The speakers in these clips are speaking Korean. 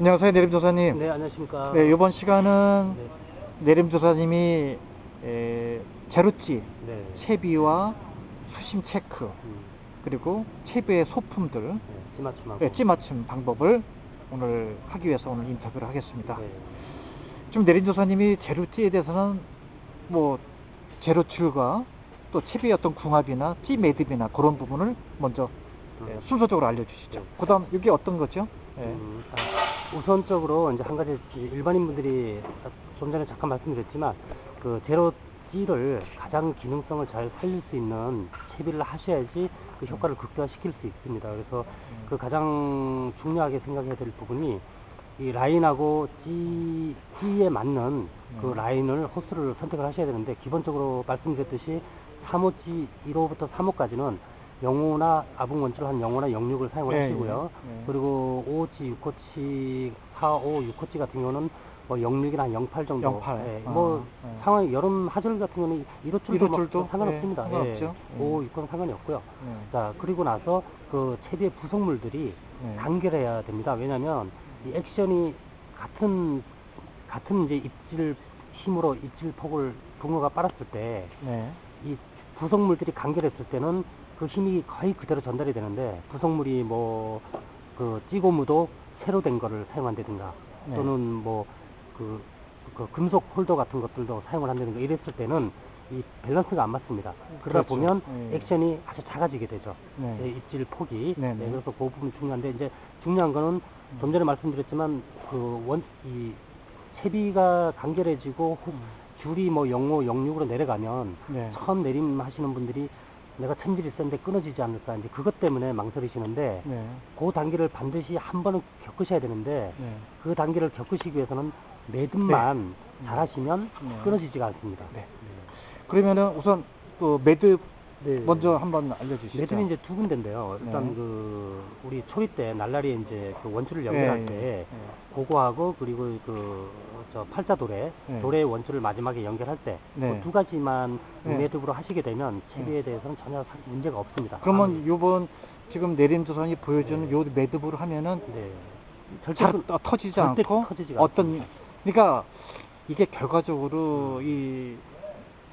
안녕하세요, 내림조사님. 네, 안녕하십니까. 네, 이번 시간은 네, 내림조사님이 에, 제로찌, 네. 채비와 수심 체크, 음, 그리고 채비의 소품들, 네, 찌맞춤하고. 네, 찌맞춤 방법을 오늘 하기 위해서 오늘 인터뷰를 하겠습니다. 네. 지금 내림조사님이 제로찌에 대해서는 뭐 제로출과 또 채비의 어떤 궁합이나 찌 매듭이나 그런 부분을 먼저 음. 예, 순서적으로 알려주시죠. 네. 그다음 이게 어떤 거죠? 예. 음, 아, 우선적으로 이제 한 가지 일반인 분들이 좀 전에 잠깐 말씀드렸지만 그 제로 찌를 가장 기능성을 잘 살릴 수 있는 채비를 하셔야지 그 효과를 극대화시킬 수 있습니다. 그래서 음. 그 가장 중요하게 생각해야 될 부분이 이 라인하고 찌, 찌에 맞는 그 음. 라인을 호스를 선택을 하셔야 되는데 기본적으로 말씀드렸듯이 3호찌 1호부터 3호까지는 영호나 아붕 원줄 한 영호나 영육을 사용을 예, 하시고요. 예, 예. 그리고 5호치, 6호치, 4호, 6호치 같은 경우는 뭐 06이나 한 08 정도. 08. 예, 아, 뭐 예. 상황 여름 하절 같은 경우는 1호줄도 일호 뭐 줄도? 상관없습니다. 예, 상관없죠. 예. 5, 6호는 상관이 없고요. 예. 자, 그리고 나서 그 채비의 구성물들이 네. 단결해야 됩니다. 왜냐하면 이 액션이 같은 같은 이제 입질 힘으로 입질 폭을 붕어가 빨았을 때 네. 이 구성물들이 간결했을 때는 그 힘이 거의 그대로 전달이 되는데 구성물이 뭐 그 찌고무도 새로 된 거를 사용한다든가 네. 또는 뭐그 그 금속 홀더 같은 것들도 사용을 한다든가 이랬을 때는 이 밸런스가 안 맞습니다. 그러다 그렇죠. 보면 예. 액션이 아주 작아지게 되죠. 네. 예, 입질 폭이. 네, 네, 네. 그래서 그 부분이 중요한데 이제 중요한 거는 좀 전에 말씀드렸지만 그 원 이 채비가 간결해지고 후- 줄이 뭐 05, 06으로 내려가면 네. 처음 내림 하시는 분들이 내가 천질이 센데 끊어지지 않을까 이제 그것 때문에 망설이시는데 네. 그 단계를 반드시 한 번은 겪으셔야 되는데 네. 그 단계를 겪으시기 위해서는 매듭만 잘하시면 네. 끊어지지가 않습니다. 네. 그러면은 우선 그 매듭 네. 먼저 한번 알려주시죠. 매듭이 이제 두 군데인데요. 일단 네. 그 우리 초리 때 날라리 이제 그 원줄을 연결할 예, 때 예, 예. 그거하고 그리고 그 저 팔자 도래 네. 도래 원줄을 마지막에 연결할 때그 네. 두 가지만 네. 매듭으로 하시게 되면 채비에 대해서는 전혀 사- 문제가 없습니다. 그러면 요번 지금 내림조선이 보여주는 네. 요 매듭으로 하면은 네. 절대 잘 그- 어, 터지지 절대 않고 터지지가 어떤 않습니다. 그러니까 이게 결과적으로 이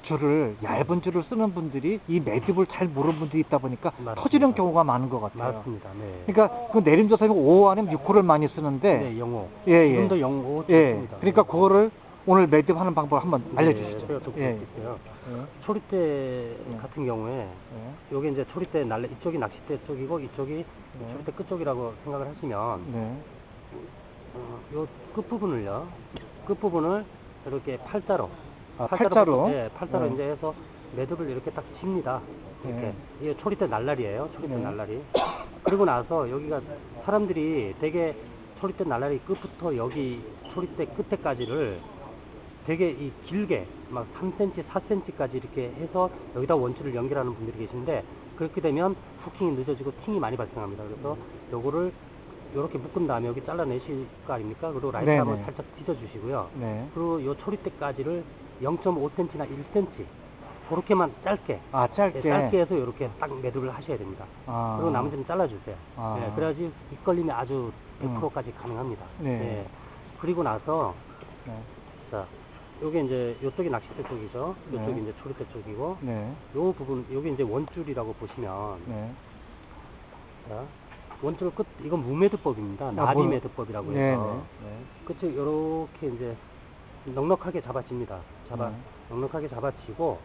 줄을 얇은 줄을 쓰는 분들이 이 매듭을 잘 모르는 분들이 있다 보니까 맞습니다. 터지는 경우가 많은 것 같아요. 맞습니다. 네. 그러니까 그 내림조선이 5 아니면 6호를 많이 쓰는데 네, 영호. 예, 예. 지금도 영호 예. 그러니까 그거를 오늘 매듭하는 방법 한번 네, 알려주시죠. 제가 좀 예. 보여드릴게요. 예. 초리 때 같은 경우에 예. 요게 이제 초리 때 날래 이쪽이 낚싯대 쪽이고 이쪽이 네. 초리 때 끝쪽이라고 생각을 하시면 네. 어, 요 끝 부분을요. 끝 부분을 이렇게 팔자로. 아, 팔자로? 네, 팔자로 네. 이제 해서 매듭을 이렇게 딱 칩니다. 이렇게. 네. 이게 초리대 날라리예요. 초리대 네. 날라리. 그리고 나서 여기가 사람들이 되게 초리대 날라리 끝부터 여기 초리대 끝에까지를 되게 이 길게 막 3cm, 4cm까지 이렇게 해서 여기다 원줄을 연결하는 분들이 계신데 그렇게 되면 후킹이 늦어지고 팅이 많이 발생합니다. 그래서 요거를 요렇게 묶은 다음에 여기 잘라내실 거 아닙니까? 그리고 라이트. 한번 살짝 뒤져주시고요. 네. 그리고 요 초리대까지를 0.5cm나 1cm 그렇게만 짧게 아, 짧게. 네, 짧게 해서 이렇게 딱 매듭을 하셔야 됩니다. 아. 그리고 나머지는 잘라주세요. 아. 네, 그래야지 입걸림이 아주 100%까지 가능합니다. 네. 그리고 나서 네. 자, 요게 이제 요쪽이 낚싯대 쪽이죠. 요쪽이 네. 이제 초리대 쪽이고 네. 요 부분 요게 이제 원줄이라고 보시면 네. 자, 원줄 끝 이건 무매듭법입니다. 아, 나비 뭐- 매듭법이라고 네. 해서 네. 끝을 요렇게 이제 넉넉하게 잡아집니다. 잡아 네. 넉넉하게 잡아치고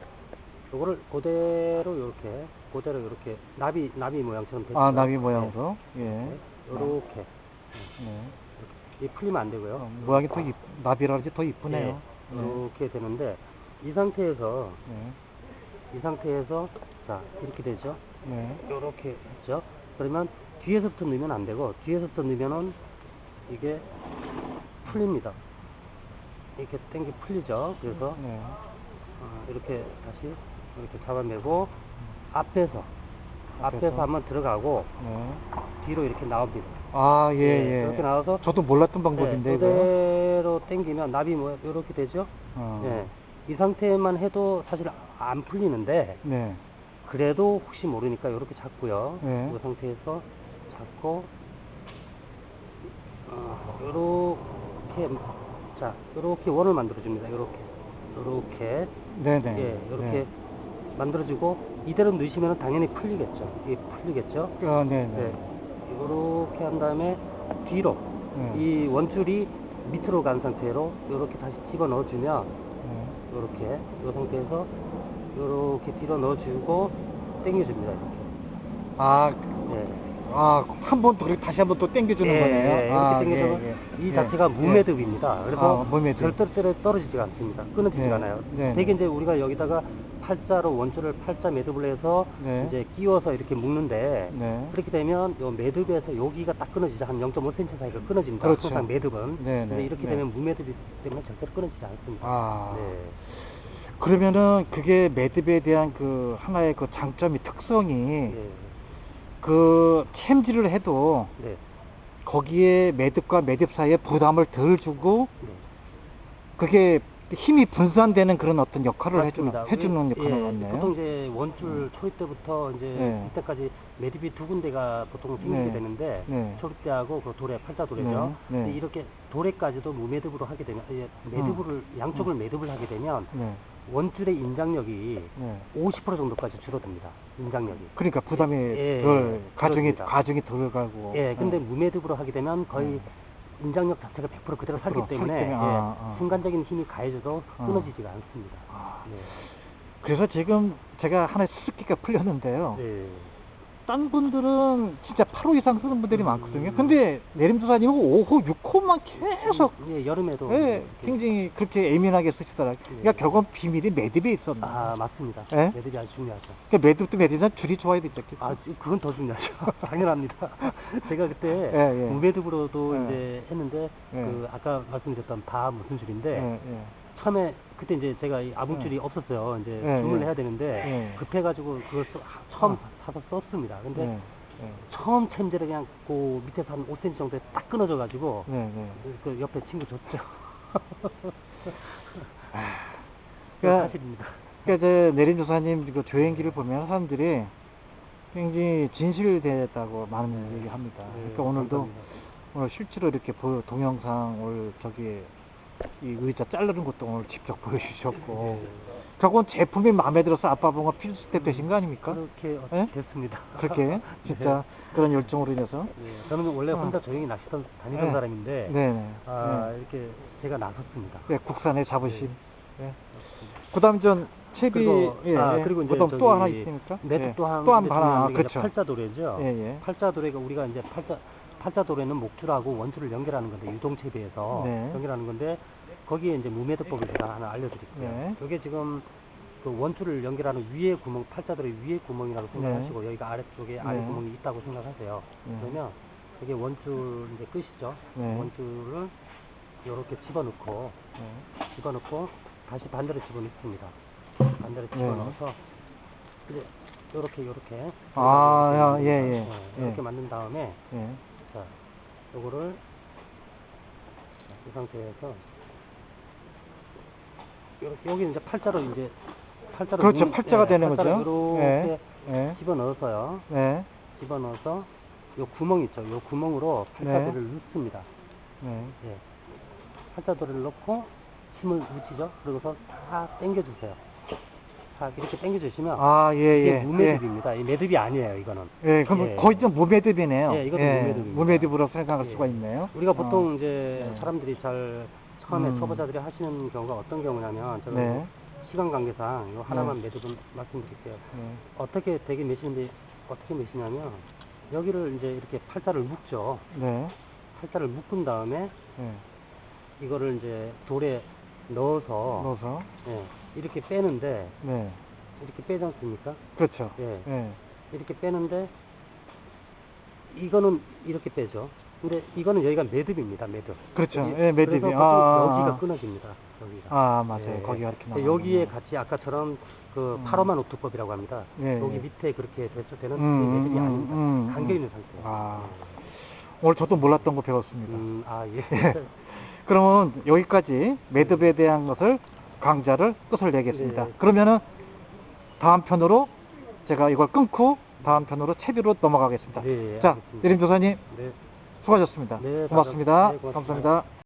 요거를 그대로 요렇게 그대로 요렇게 나비 나비 모양처럼 됐죠. 아, 나비 모양으로. 예. 네. 요렇게 네. 이 풀리면 안 되고요. 어, 모양이 더 이, 나비라 그러지 더 이쁘네요. 네, 이렇게 되는데 이 상태에서 네. 이 상태에서 자 이렇게 되죠. 네. 이렇게 했죠. 그러면 뒤에서부터 넣으면 안 되고 뒤에서부터 넣으면은 이게 풀립니다. 이렇게 당기 풀리죠. 그래서 네. 어, 이렇게 다시 이렇게 잡아내고 앞에서 앞에서, 앞에서. 한번 들어가고 네. 뒤로 이렇게 나옵니다. 아, 예, 네, 예. 이렇게 나와서 저도 몰랐던 방법인데, 네. 그대로 당기면 나비 뭐 이렇게 되죠. 어. 예. 이 상태만 해도 사실 안 풀리는데 네. 그래도 혹시 모르니까 이렇게 잡고요. 네. 이 상태에서 잡고 어, 요렇게 자 요렇게 원을 만들어 줍니다. 요렇게 요렇게 네네. 예 요렇게 네. 만들어주고 이대로 넣으시면 당연히 풀리겠죠. 이게 풀리겠죠. 어, 네네. 네. 요렇게 한 다음에 뒤로 네. 이 원줄이 밑으로 간 상태로 요렇게 다시 집어 넣어주면 네. 요렇게 요 상태에서 요렇게 뒤로 넣어주고 당겨줍니다. 이렇게. 아, 네. 아, 한 번 또, 다시 한 번 또 땡겨주는 예, 거네요. 예, 이렇게 아, 당겨서 예, 예. 이 예, 자체가 예. 무매듭입니다. 그래서 아, 무매듭. 절대로 떨어지지가 않습니다. 끊어지지가 네, 않아요. 네, 되게 네. 이제 우리가 여기다가 팔자로 원줄을 팔자 매듭을 해서 네. 이제 끼워서 이렇게 묶는데 네. 그렇게 되면 요 매듭에서 여기가 딱 끊어지죠. 한 0.5cm 사이가 끊어집니다. 그렇죠. 항상 매듭은. 네, 네, 이렇게 네. 되면 무매듭이기 때문에 절대로 끊어지지 않습니다. 아. 네. 그러면은 그게 매듭에 대한 그 하나의 그 장점이 특성이 네. 그 챔질을 해도 네. 거기에 매듭과 매듭 사이에 부담을 덜 주고 네. 그게 힘이 분산되는 그런 어떤 역할을 해주는 맞습니다. 해주는 우리- 역할을 예, 하네요. 보통 이제 원줄 초리 때부터 이제 네. 이때까지 매듭이 두 군데가 보통 생기게 네. 되는데 네. 초리 때하고 그 도래 팔자 도래죠. 네. 네. 이렇게 도래까지도 무매듭으로 하게 되면 예, 매듭을 양쪽을 매듭을 하게 되면 네. 원줄의 인장력이 네. 50% 정도까지 줄어듭니다. 인장력이. 그러니까 부담이 예, 예, 덜 가중이 그렇습니다. 가중이 덜 가고. 예, 근데 네. 무매듭으로 하게 되면 거의 네. 인장력 자체가 100% 그대로 살기 100% 때문에 살기 때문에, 예, 아, 아. 순간적인 힘이 가해져도 아. 끊어지지가 않습니다. 아, 네. 그래서 지금 제가 하나의 수수께끼가 풀렸는데요. 네. 딴 분들은 진짜 8호 이상 쓰는 분들이 음. 많거든요. 근데 내림조사님은 5호, 6호만 계속 예, 여름에도 예, 이렇게- 굉장히 그렇게 예민하게 쓰시더라고요. 그러니까 네. 결국은 비밀이 매듭에 있었나. 아 맞습니다. 예? 매듭이 아주 중요하죠. 그러니까 매듭도 매듭이지만 줄이 좋아야 되죠. 아 그건 더 중요하죠. 당연합니다. 제가 그때 예, 예. 무매듭으로도 예. 이제 했는데 예. 그 아까 말씀드렸던 바 무슨 줄인데 예, 예. 처음에 그때 이제 제가 이 아봉줄이 없었어요. 이제 예, 주문을 예. 해야 되는데 예. 급해가지고 그걸 써- 처음 어. 사서 썼습니다. 근데 네, 네, 처음 챔질에 그냥 그 밑에서 한 5cm 정도에 딱 끊어져가지고 네, 네. 그 옆에 친구 줬죠. 아, 그 그러니까- 사실입니다. 그러니까 저 내림조사님 그 조행기를 보면 사람들이 굉장히 진실되었다고 많은 얘기합니다. 네, 그러니까 오늘도 감사합니다. 오늘 실제로 이렇게 보 동영상 오늘 저기 이 의자 자르는 것도 오늘 직접 보여주셨고 예. 결국은 제품이 마음에 들어서 아빠 봉가 필수텝 되신 거 아닙니까? 그렇게 어- 예? 됐습니다. 그렇게 진짜 그런 열정으로 인해서 예, 저는 원래 어. 혼자 조용히 낚시던 다니던 네. 사람인데 아, 네. 이렇게 제가 나섰습니다. 네, 국산의 자부심 네. 예. 그다음 전 채비 그리고 예, 아, 예. 그리고 이제 그다음 저기 또 하나 있습니까? 예. 또한 또한 하나 그렇죠. 팔자 도래죠. 예, 예. 팔자 도래가 우리가 이제 팔자 팔자도래는 목줄하고 원줄을 연결하는 건데 유동체비에서 네. 연결하는 건데 거기에 이제 무매듭법을 제가 하나 알려드릴게요. 네. 이게 지금 그 원줄을 연결하는 위에 구멍, 팔자도래 위에 구멍이라고 생각하시고 여기가 아래쪽에 아래 네. 구멍이 있다고 생각하세요. 네. 그러면 이게 원줄 이제 끝이죠. 네. 원줄을 이렇게 집어넣고 네. 집어넣고 다시 반대로 집어넣습니다. 반대로 네. 집어넣어서 이제 요렇게 요렇게 아, 야, 예, 예. 네, 예. 이렇게 만든 다음에 예. 자 요거를 자, 이 상태에서 요렇게 여기 이제 팔자로 이제 팔자로 그렇죠. 문- 팔자가 예, 되는 거죠. 요렇게 예. 예. 집어 넣어서요. 네. 집어 넣어서 요 구멍 있죠. 요 구멍으로 팔자도를 넣습니다. 네. 예. 팔자도를 넣고 힘을 붙이죠. 그러고서 다 당겨주세요. 자 이렇게 당겨주시면 아, 예, 이게 예. 무매듭입니다. 이 매듭이 아니에요. 이거는. 예. 예, 그럼 예. 거의 좀 무매듭이네요. 예, 이것도 무매듭입니다. 무매듭으로 생각할 예. 수가 있네요. 우리가 보통 어. 이제 네. 사람들이 잘 처음에 음. 초보자들이 하시는 경우가 어떤 경우냐면 제가 네. 시간 관계상 이 하나만 네. 매듭을 말씀드릴게요. 네. 어떻게 되게 매시는데 어떻게 매시냐면 여기를 이제 이렇게 팔자를 묶죠. 네. 팔자를 묶은 다음에 네. 이거를 이제 돌에 넣어서 넣어서 예, 이렇게 빼는데 네. 이렇게 빼지 않습니까? 그렇죠. 예. 예. 이렇게 빼는데 이거는 이렇게 빼죠. 근데 이거는 여기가 매듭입니다. 매듭. 그렇죠. 여기- 예, 매듭이. 그래서 아, 여기가 아. 끊어집니다. 여기가. 아, 맞아요. 예. 거기가 이렇게 나와. 여기에 같이 아까처럼 그 음. 파로만 오투법이라고 합니다. 예, 여기 예. 밑에 그렇게 됐을 때는 음, 매듭이 음, 아닙니다. 음, 잠겨 음. 있는 상태예요. 아. 오늘 저도 몰랐던 거 배웠습니다. 음, 아 예. 예. 그러면 여기까지 매듭에 대한 것을 강좌를 끝을 내겠습니다. 네. 그러면은 다음 편으로 제가 이걸 끊고 다음 편으로 채비로 넘어가겠습니다. 네, 자. 내림 조사님 네. 수고하셨습니다. 네, 고맙습니다. 네, 고맙습니다. 감사합니다.